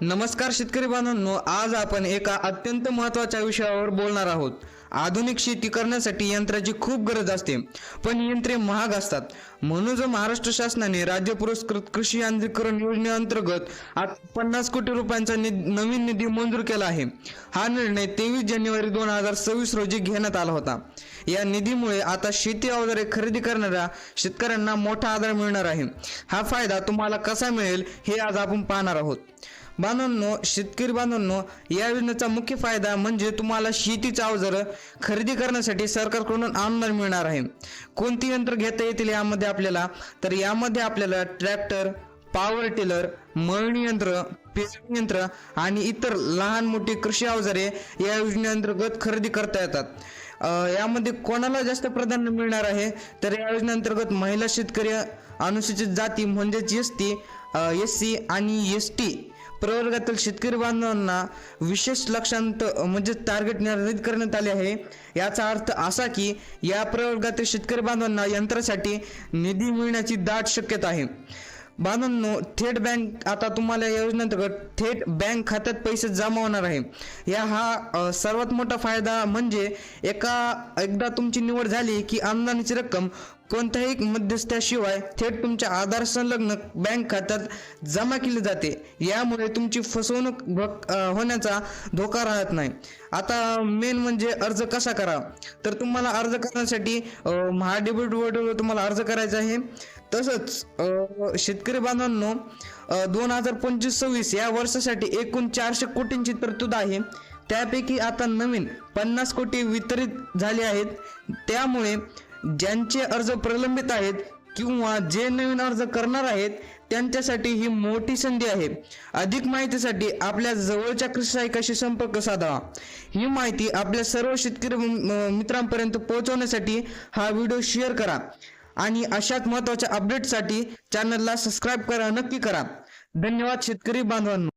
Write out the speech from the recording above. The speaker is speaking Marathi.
नमस्कार शेतकरी बांधवांनो आज आपण एका अत्यंत महत्त्वाच्या विषयावर बोलणार आहोत. आधुनिक शेती करण्यासाठी यंत्राची खूप गरज असते पण यंत्रे महाग असतात. म्हणून महाराष्ट्र शासनाने राज्य पुरस्कृत कृषी यांत्रिकरण योजनेअंतर्गत आज पन्नास कोटी रुपयांचा नि- नवीन निधी मंजूर केला आहे. हा निर्णय तेवीस जानेवारी दोन हजार सव्वीस रोजी घेण्यात आला होता. या निधीमुळे आता शेती अवजारे खरेदी करणाऱ्या शेतकऱ्यांना मोठा आधार मिळणार आहे. हा फायदा तुम्हाला कसा मिळेल हे आज आपण पाहणार आहोत. बांधवांनो शेतकरी बांधवांनो या योजनेचा मुख्य फायदा म्हणजे तुम्हाला शेतीचं अवजारं खरेदी करण्यासाठी सरकारकडून अनुदान मिळणार आहे. कोणती यंत्र घेता येतील यामध्ये आपल्याला तर यामध्ये आपल्याला ट्रॅक्टर पॉवर टिलर मळणी यंत्र पेरणी यंत्र आणि इतर लहान मोठी कृषी अवजारे या योजनेअंतर्गत खरेदी करता येतात. यामध्ये कोणाला जास्त प्राधान्य मिळणार आहे तर या योजनेअंतर्गत महिला शेतकरी अनुसूचित जाती म्हणजेच एस टी एस सी आणि एस टी प्रवर्गातील शेतकरी बांधवांना विशेष लक्षांत म्हणजे टार्गेट निर्धारित करण्यात आले आहे. याचा अर्थ असा की या प्रवर्गातील शेतकरी बांधवांना यंत्रासाठी निधी मिळण्याची दाट शक्यता आहे. बांधवांनो थेट बँक आता तुम्हाला या योजनेअंतर्गत थेट बँक खात्यात पैसे जमा होणार आहे. या हा सर्वात मोठा फायदा म्हणजे एका एकदा तुमची निवड झाली की अनुदानाची रक्कम कोणत्याही मध्यस्थाशिवाय थेट तुमच्या आधार संलग्न बँक खात्यात जमा केली जाते. यामुळे तुमची फसवणूक होण्याचा धोका राहत नाही. आता मेन म्हणजे अर्ज कसा करा? तर तुम्हाला अर्ज करण्यासाठी महाडेबिट बोर्डवर तुम्हाला अर्ज करायचा आहे. तसंच शेतकरी बांधवांनो दोन हजार पंचवीस सव्वीस या वर्षासाठी एकूण चारशे कोटींची तरतूद आहे. त्यापैकी आता नवीन पन्नास कोटी वितरित झाले आहेत. त्यामुळे ज्यांचे अर्ज प्रलंबित आहेत किंवा जे नवीन अर्ज करणार आहेत त्यांच्यासाठी ही मोठी संधी आहे. अधिक माहितीसाठी आपल्या जवळच्या कृषी सहायकाशी संपर्क साधावा ही माहिती आपल्या सर्व शेतकरी मित्रांपर्यंत पोहोचवण्यासाठी हा व्हिडिओ शेअर करा आणि अशाच महत्त्वाच्या अपडेटसाठी चॅनलला सबस्क्राईब करा नक्की करा. धन्यवाद शेतकरी बांधवांनो.